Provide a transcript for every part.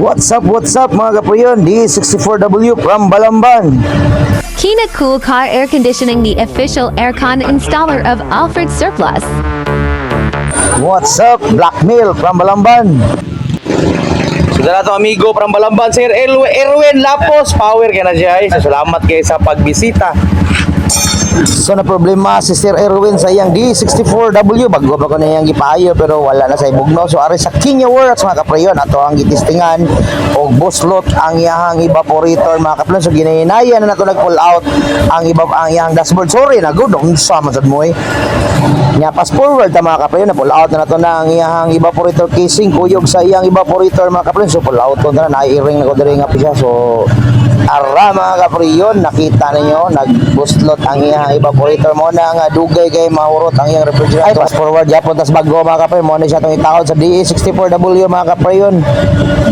What's up, what's up mga kapuyon? D64W from Balamban. Kina Cool Car Air Conditioning, the official aircon installer of Alfred Surplus. What's up, Blackmail from Balamban. Sudara to amigo from Balamban, Sir Erwin Lapos, power kaya na siya. salamat kayo sa pagbisita. So na problema si Sir Erwin sa iyang D64W bago pa ko na iyang gipayo pero wala na sa ibugno. So ari sa Kenya Works mga kaprayon ato ang gitistingan. Og buslot ang iyang evaporator mga kaprayon so ginahinayan na nato nag pull out ang iba ang iyang dashboard. Sorry na good on sa man sad mo eh. Nya pass forward ta mga kaprayon na pull out na nato na ang iyang evaporator casing kuyog sa iyang evaporator mga kaprayon so pull out to na nairing na ko diri nga pisya so Ara mga kapriyon, nakita ninyo, nagbuslot ang iyang evaporator mo na nga dugay kay mahurot ang iyang refrigerator. Ay, fast forward, yapon, tas bago mga kapriyon, mo na siya itong itawad sa DE64W mga kapriyon.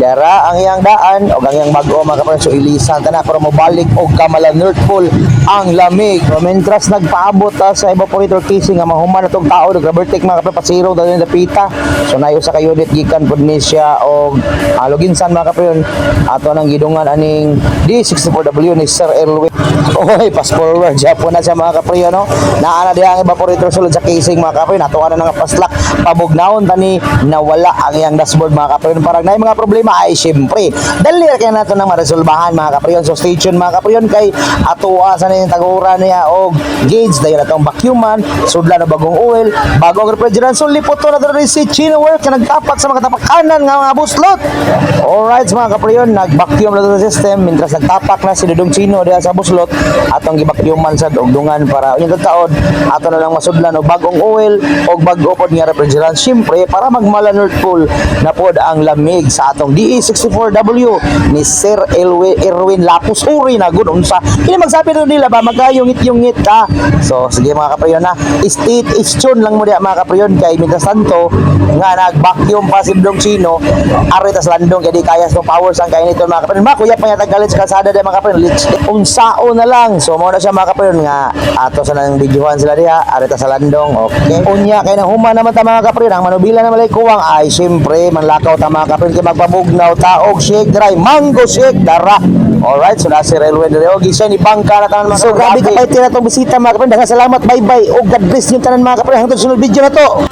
Dara ang iyang daan, o ang iyang bago mga kapriyon, so ilisan ta na, pero mabalik o kamala Nerdful ang lamig. So, mentras nagpaabot ta sa evaporator casing, nga mahuman na itong tao, nag-rubber-take mga kapriyon, pasiro dahil yung dapita. So, nayo sa kayo gikan po ni siya, o haloginsan mga kapriyon, ato nang gidungan aning D64W ni Sir Elwin. Oy, fast forward. Siya po na siya mga kapriyo, no? Naana diya ang evaporator sulod sa casing mga kapriyo. Natuwa na nga paslak. Pabugnaon tani nawala ang iyang dashboard mga kapriyo. Parang na mga problema ay syempre. Dali ra kaya nato nang maresolbahan mga kapriyo. So stay tuned mga kapriyo kay atuwa sa niyang tagura niya og gauge dahil atong vacuuman, sudla na bagong oil, bagong refrigerant. So lipot na dito si Chino Work na nagtapak sa mga tapakanan nga mga buslot. Alright mga kapriyo, nag-vacuum na to sa system. Mintras nagtapak na si Dudong Chino diha sa buslot. Atong gibakyuman sa dugdungan para unyong taon ato na lang masudlan og bagong oil og bag-o pod refrigerant. Syempre para magmala North Pole na pod ang lamig sa atong DE64W ni Sir Elwe Erwin Lapus. Uri na gud unsa. Kini magsabi rin nila ba magayungit-yungit ka so sige mga kapriyon na state is tune lang mo diha mga kapriyon. Kay mintas tanto nga nag-vacuum pa si Dudong Chino. Ari landong kay di kaya sa power sang kay nito mga kapriyon. Makuya pa yata galit kalsada diha mga lich unsao na lang so mo na siya mga kapriyon nga ato sa nang videohan sila diha ari ta sa landong okay unya kay nang huma naman ta mga kapriyon ang manubila na malay kuwang ay syempre manlakaw ta mga kapriyon kay magpabugnaw taog shake dry mango shake dara Alright, so nasi railway dere og isa ni bangka na tanan mga So grabe ka pa tira tong bisita mga kapriyon. Daghang salamat. Bye-bye. Og God bless yung tanan mga kapriyon. Hangtod sunod video na to.